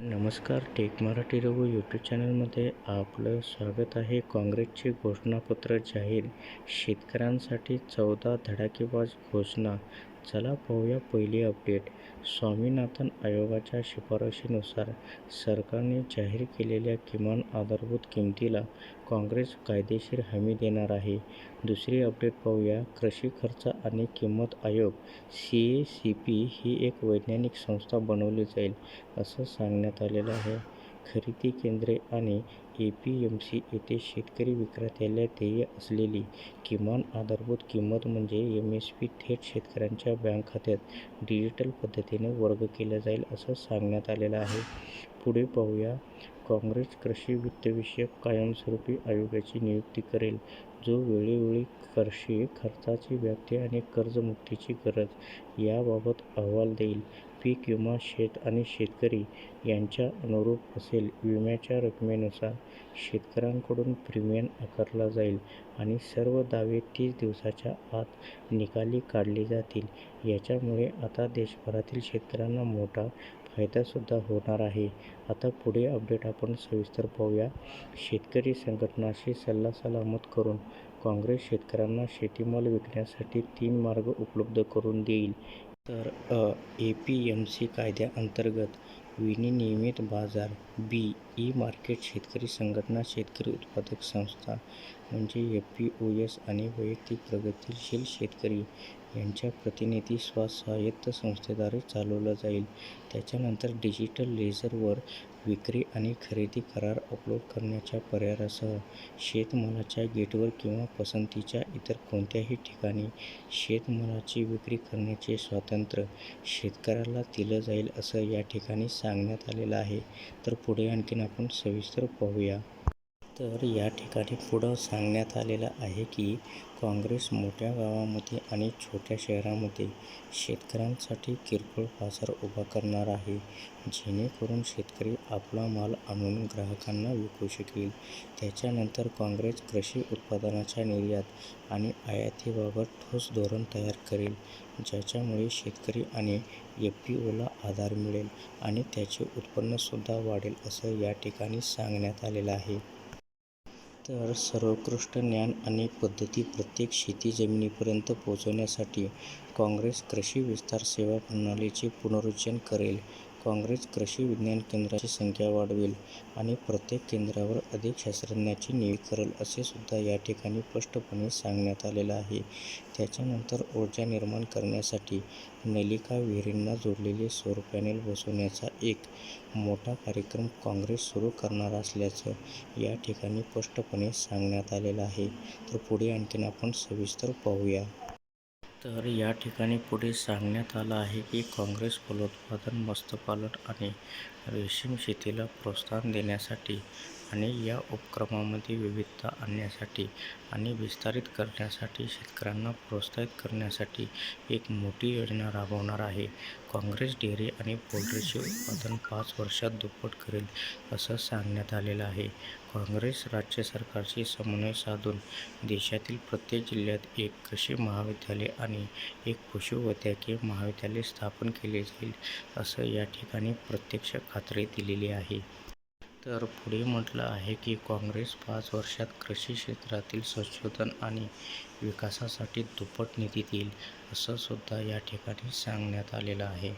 नमस्कार take Marathi Raghu YouTube चॅनलमध्ये आपलं स्वागत आहे. काँग्रेसचे घोषणापत्र जाहीर शेतकऱ्यांसाठी चौदा धडाकेबाज घोषणा चला पाहूया पहिली अपडेट स्वामीनाथन आयोगाच्या शिफारशीनुसार सरकारने जाहीर केलेल्या किमान आधारभूत किमतीला काँग्रेस कायदेशीर हमी देणार आहे. दुसरी अपडेट पाहूया. कृषी खर्च आणि किंमत आयोग सी ए सी पी ही एक वैज्ञानिक संस्था बनवली जाईल असं सांगण्यात आलेलं आहे. खरेदी केंद्रे आणि ए पी एम सी येथे शेतकरी विक्रेत्याला देय असलेली किमान आधारभूत किंमत म्हणजे एम एस पी थेट शेतकऱ्यांच्या बँक खात्यात डिजिटल पद्धतीने वर्ग केला जाईल असं सांगण्यात आलेलं आहे. पुढे पाहूया. काँग्रेस कृषी वित्तविषयक कायमस्वरूपी आयोगाची नियुक्ती करेल जो वेळोवेळी कृषी खर्चाची व्याप्ती आणि कर्जमुक्तीची गरज याबाबत अहवाल देईल. पीक विमा शेत आणि शेतकरी यांच्या अनुरूप असेल विम्याच्या रकमेनुसार शेतकऱ्यांकडून प्रीमियम आकारला जाईल आणि सर्व दावे तीस दिवसाच्या आत निकाली काढले जातील. याच्यामुळे आता देशभरातील शेतकऱ्यांना मोठा फायदासुद्धा होणार आहे. आता पुढे अपडेट आपण सविस्तर पाहूया. शेतकरी संघटनाशी सल्ला सलामत करून काँग्रेस शेतकऱ्यांना शेतीमाल विकण्यासाठी तीन मार्ग उपलब्ध करून देईल. तर ए पी एम सी कायद्याअंतर्गत विनियमित बाजार बी ई मार्केट शेतकरी संघटना शेतकरी उत्पादक संस्था म्हणजे एफ पी ओ एस आणि वैयक्तिक प्रगतीशील शेतकरी यांच्या प्रतिनिधी स्वसहाय्यता संस्थेद्वारे चालवलं जाईल. त्याच्यानंतर डिजिटल लेझरवर विक्री आणि खरेदी करार अपलोड करण्याच्या पर्यायासह शेतमालाच्या गेटवर किंवा पसंतीच्या इतर कोणत्याही ठिकाणी शेतमालाची विक्री करण्याचे स्वातंत्र्य शेतकऱ्याला दिलं जाईल असं या ठिकाणी सांगण्यात सांगण्यात आलेलं आहे. तर पुढे आणखीन आपण सविस्तर पाहूया. तर या ठिकाणी पुढं सांगण्यात आलेलं आहे की काँग्रेस मोठ्या गावामध्ये आणि छोट्या शहरामध्ये शेतकऱ्यांसाठी किरकोळ बाजार उभा करणार आहे जेणेकरून शेतकरी आपला माल आणून ग्राहकांना विकू शकेल. त्याच्यानंतर काँग्रेस कृषी उत्पादनाच्या निर्यात आणि आयातीबाबत ठोस धोरण तयार करेल ज्याच्यामुळे शेतकरी आणि एफ पी ओला आधार मिळेल आणि त्याचे उत्पन्नसुद्धा वाढेल असं या ठिकाणी सांगण्यात आलेलं आहे. तर सर्वोत्कृष्ट ज्ञान आणि पद्धती प्रत्येक शेती जमिनीपर्यंत पोहोचवण्यासाठी काँग्रेस कृषी विस्तार सेवा प्रणालीचे पुनरुज्जन करेल. काँग्रेस कृषी विज्ञान केंद्राची संख्या वाढवेल आणि प्रत्येक केंद्रावर अधिक शास्त्रज्ञाची नियुक्ती करेल असे सुद्धा या ठिकाणी स्पष्टपणे सांगण्यात आलेलं आहे. त्याच्यानंतर ऊर्जा निर्माण करण्यासाठी नलिका विहिरींना जोडलेले सौर पॅनेल बसवण्याचा एक मोठा कार्यक्रम काँग्रेस सुरू करणार असल्याचं या ठिकाणी स्पष्टपणे सांगण्यात आलेलं आहे. तर पुढे आणखीन आपण सविस्तर पाहूया. तर या ठिकाणी पुढे सांगण्यात आलं आहे की काँग्रेस फलोत्पादन मत्स्यपालन आणि रेशीम शेतीला प्रोत्साहन देण्यासाठी आणि या उपक्रमामध्ये विविधता आणण्यासाठी आणि विस्तारित करण्यासाठी शेतकऱ्यांना प्रोत्साहित करण्यासाठी एक मोठी योजना राबवणार आहे. काँग्रेस डेअरी आणि पोल्ट्रीचे उत्पादन पाच वर्षात दुप्पट करेल असं सांगण्यात आलेलं आहे. काँग्रेस राज्य सरकारशी समन्वय साधून देशातील प्रत्येक जिल्ह्यात एक कृषी महाविद्यालय आणि एक पशुवैद्यकीय महाविद्यालय स्थापन केले जाईल असं या ठिकाणी प्रत्यक्ष खात्री दिलेली आहे. तर पुढे म्हटलं आहे की काँग्रेस पाच वर्षात कृषी क्षेत्रातील संशोधन आणि विकासासाठी दुप्पट निधी देईल असं सुद्धा या ठिकाणी सांगण्यात आलेलं आहे.